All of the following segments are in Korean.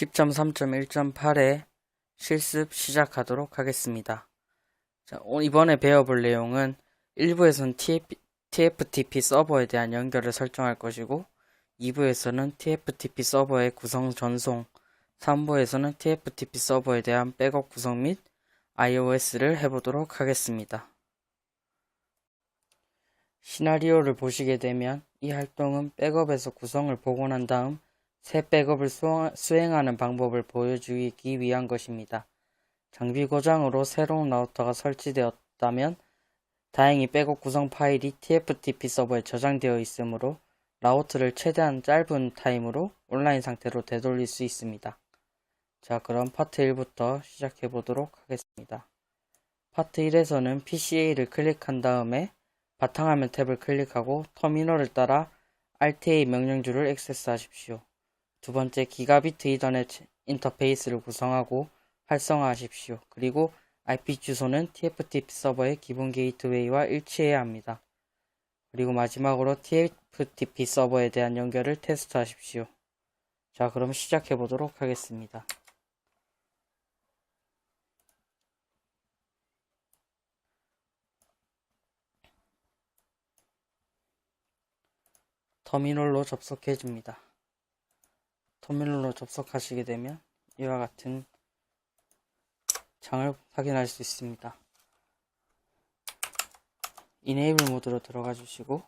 10.3.1.8의 실습 시작하도록 하겠습니다. 자, 오- 이번에 배워볼 내용은 1부에서는 TFTP 서버에 대한 연결을 설정할 것이고 2부에서는 TFTP 서버의 구성 전송, 3부에서는 TFTP 서버에 대한 백업 구성 및 iOS를 해보도록 하겠습니다. 시나리오를 보시게 되면 이 활동은 백업에서 구성을 복원한 다음 새 백업을 수행- 수행하는 방법을 보여주기 위한 것입니다. 장비 고장으로 새로운 라우터가 설치되었다면 다행히 백업 구성 파일이 TFTP 서버에 저장되어 있으므로 라우터를 최대한 짧은 타임으로 온라인 상태로 되돌릴 수 있습니다. 자, 그럼 파트 1부터 시작해 보도록 하겠습니다. 파트 1에서는 PCA를 클릭한 다음에 바탕화면 탭을 클릭하고 터미널을 따라 RTA 명령줄을 액세스하십시오. 두 번째 기가비트 이더넷 인터페이스를 구성하고 활성화하십시오. 그리고 IP 주소는 TFTP 서버의 기본 게이트웨이와 일치해야 합니다. 그리고 마지막으로 TFTP 서버에 대한 연결을 테스트하십시오. 자, 그럼 시작해 보도록 하겠습니다. 터미널로 접속해 줍니다. 터미널로 접속하시게 되면 이와 같은 창을 확인할 수 있습니다. 이네이블 모드로 들어가 주시고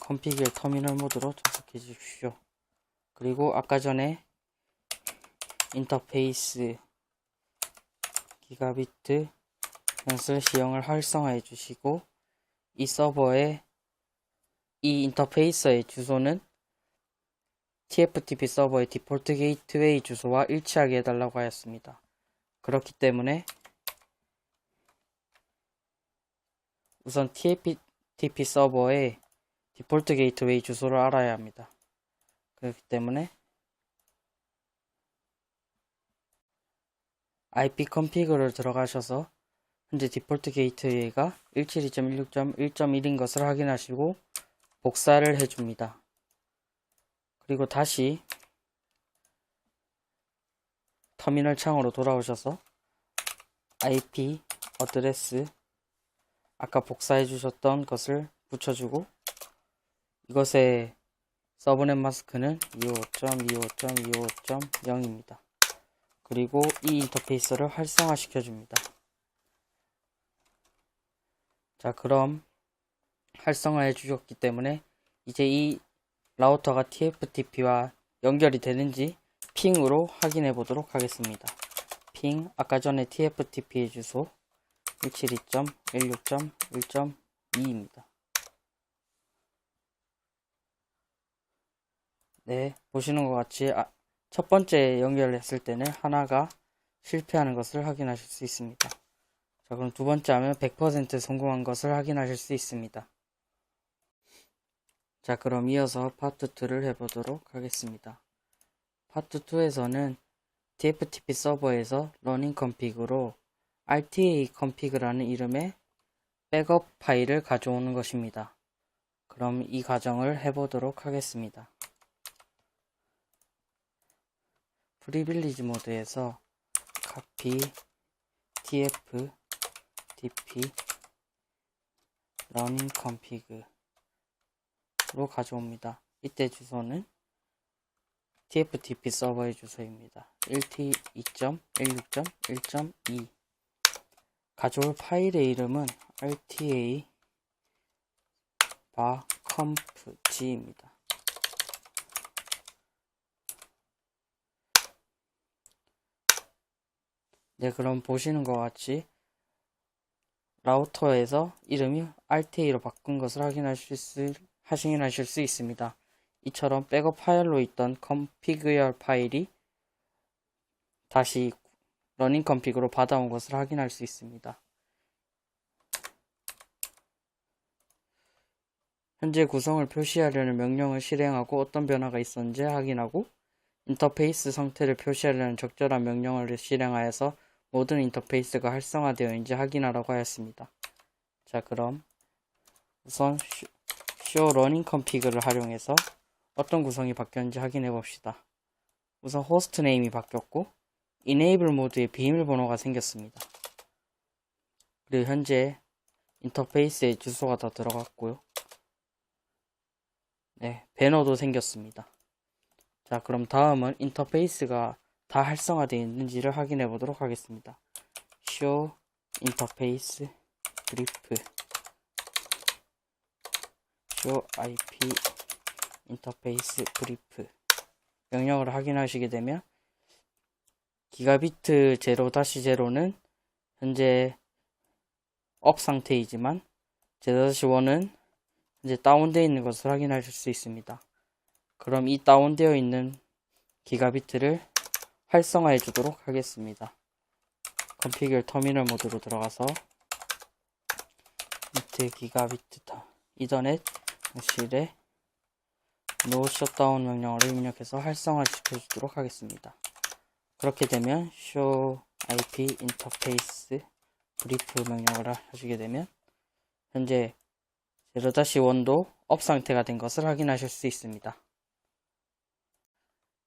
컴피기를 터미널 모드로 접속해 주십시오. 그리고 아까 전에 인터페이스 기가비트 슬래시형을 활성화해 주시고 이 서버의 이 인터페이서의 주소는 TFTP 서버의 디폴트 게이트웨이 주소와 일치하게 해달라고 하였습니다. 그렇기 때문에 우선 TFTP 서버의 디폴트 게이트웨이 주소를 알아야 합니다. 그렇기 때문에 IP 컨피그를 들어가셔서 현재 디폴트 게이트웨이가 172.16.1.1인 것을 확인하시고 복사를 해줍니다. 그리고 다시 터미널 창으로 돌아오셔서 IP 어드레스 아까 복사해 주셨던 것을 붙여주고 이것의 서브넷 마스크는 25.25.25.0입니다. 그리고 이 인터페이스를 활성화시켜 줍니다. 자, 그럼 활성화해 주셨기 때문에 이제 이 라우터가 TFTP와 연결이 되는지 핑으로 확인해 보도록 하겠습니다. 핑, 아까 전에 TFTP의 주소 172.16.1.2입니다. 네, 보시는 것 같이 아, 첫 번째 연결을 했을 때는 하나가 실패하는 것을 확인하실 수 있습니다. 자, 그럼 두 번째 하면 100% 성공한 것을 확인하실 수 있습니다. 자, 그럼 이어서 파트 2를 해보도록 하겠습니다. 파트 2에서는 TFTP 서버에서 러닝 컨피그로 RTA 컨피그라는 이름의 백업 파일을 가져오는 것입니다. 그럼 이 과정을 해보도록 하겠습니다. 프리빌리지 모드에서 copy tf-dp running config 로 가져옵니다. 이때 주소는 TFTP 서버의 주소입니다. 1t2.16.1.2 가져올 파일의 이름은 rta 바 compg입니다. 네, 그럼 보시는 것 같이 라우터에서 이름이 RTA로 바꾼 것을 확인하실 수, 확인하실 수 있습니다. 이처럼 백업 파일로 있던 configure 파일이 다시 러닝 config로 받아온 것을 확인할 수 있습니다. 현재 구성을 표시하려는 명령을 실행하고 어떤 변화가 있었는지 확인하고 인터페이스 상태를 표시하려는 적절한 명령을 실행하여서 모든 인터페이스가 활성화되어 있는지 확인하라고 하였습니다. 자 그럼 우선 show running config를 활용해서 어떤 구성이 바뀌었는지 확인해 봅시다. 우선 호스트 네임이 바뀌었고 enable 모드에 비밀번호가 생겼습니다. 그리고 현재 인터페이스에 주소가 다 들어갔고요. 네, 배너도 생겼습니다. 자, 그럼 다음은 인터페이스가 다 활성화되어 있는지를 확인해 보도록 하겠습니다. show 인터 show IP 인터페이스 brief 명령을 확인하시게 되면 기가비트 0-0는 현재 업 상태이지만 Z-1은 이제 다운되어 있는 것을 확인하실 수 있습니다. 그럼 이 다운되어 있는 기가비트를 활성화해 주도록 하겠습니다. 컨피규어 터미널 모드로 들어가서 밑에 기가비트 타 이더넷 실에 노 셧다운 명령어를 입력해서 활성화 시켜주도록 하겠습니다. 그렇게 되면 show IP 인터페이스 브리프 명령을 하시게 되면 현재 0-1도 업 상태가 된 것을 확인하실 수 있습니다.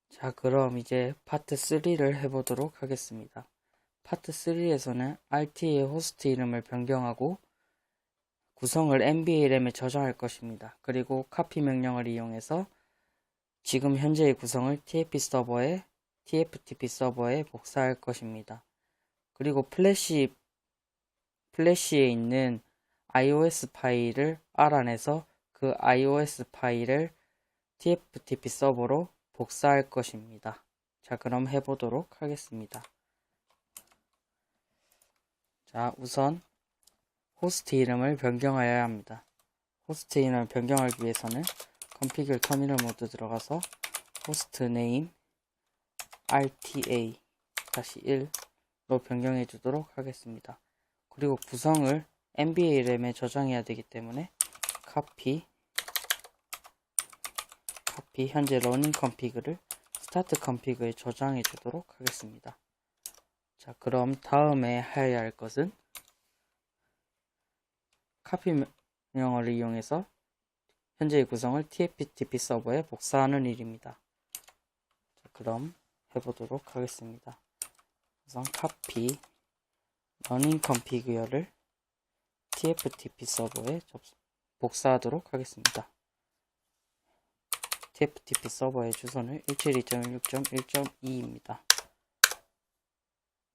자 그럼 이제 파트 3를 해보도록 하겠습니다. 파트 3에서는 RT의 호스트 이름을 변경하고 구성을 NBARM에 저장할 것입니다. 그리고 카피 명령을 이용해서 지금 현재의 구성을 TFP 서버에 TFTP 서버에 복사할 것입니다. 그리고 플래시 플래시에 있는 iOS 파일을 알아내서 그 iOS 파일을 TFTP 서버로 복사할 것입니다. 자, 그럼 해보도록 하겠습니다. 자, 우선 호스트 이름을 변경하여야 합니다. 호스트 이름을 변경하기 위해서는 configure 터미널 모드 들어가서 호스트 네임 rta 1로 변경해 주도록 하겠습니다. 그리고 구성을 NBA 램에 저장해야 되기 때문에 copy copy 현재 러닝 컨피그를 스타트 컨피그에 저장해 주도록 하겠습니다. 자, 그럼 다음에 해야 할 것은 카피 명령어를 이용해서 현재의 구성을 TFTP 서버에 복사하는 일입니다. 자, 그럼 해보도록 하겠습니다. 우선 copy running configure를 TFTP 서버에 복사하도록 하겠습니다. TFTP 서버의 주소는 172.16.1.2입니다.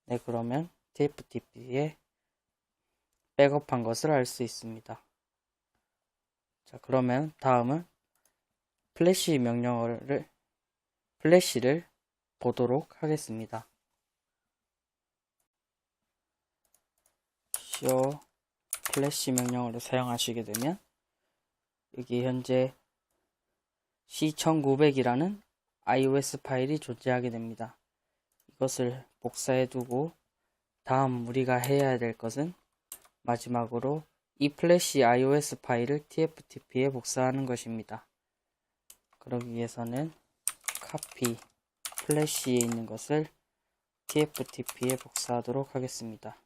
네, 그러면 TFTP에 백업한 것을 알 수 있습니다. 자, 그러면 다음은 플래시 명령어를 플래시를 보도록 하겠습니다. show 플래시 명령어를 사용하시게 되면 여기 현재 C1900이라는 iOS 파일이 존재하게 됩니다. 이것을 복사해 두고 다음 우리가 해야 될 것은 마지막으로 이 플래시 iOS 파일을 TFTP에 복사하는 것입니다. 그러기 위해서는 copy 플래시에 있는 것을 TFTP에 복사하도록 하겠습니다.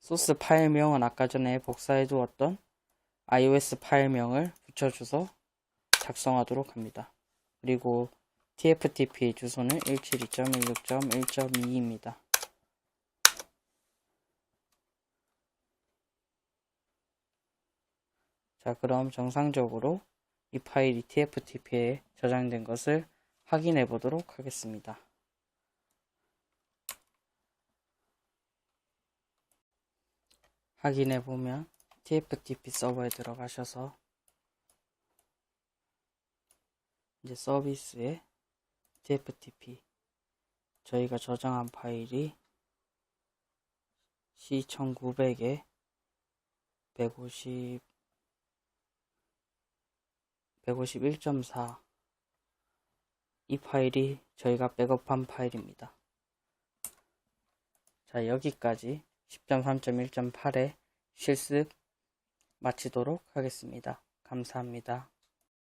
소스 파일명은 아까 전에 복사해 두었던 iOS 파일명을 붙여줘서 작성하도록 합니다. 그리고 TFTP 주소는 172.16.1.2입니다. 자, 그럼 정상적으로 이 파일이 TFTP에 저장된 것을 확인해 보도록 하겠습니다. 확인해 보면 TFTP 서버에 들어가셔서 이제 서비스에 TFTP 저희가 저장한 파일이 C1900에 150 151.4 이 파일이 저희가 백업한 파일입니다. 자 여기까지 10.3.1.8의 실습 마치도록 하겠습니다. 감사합니다.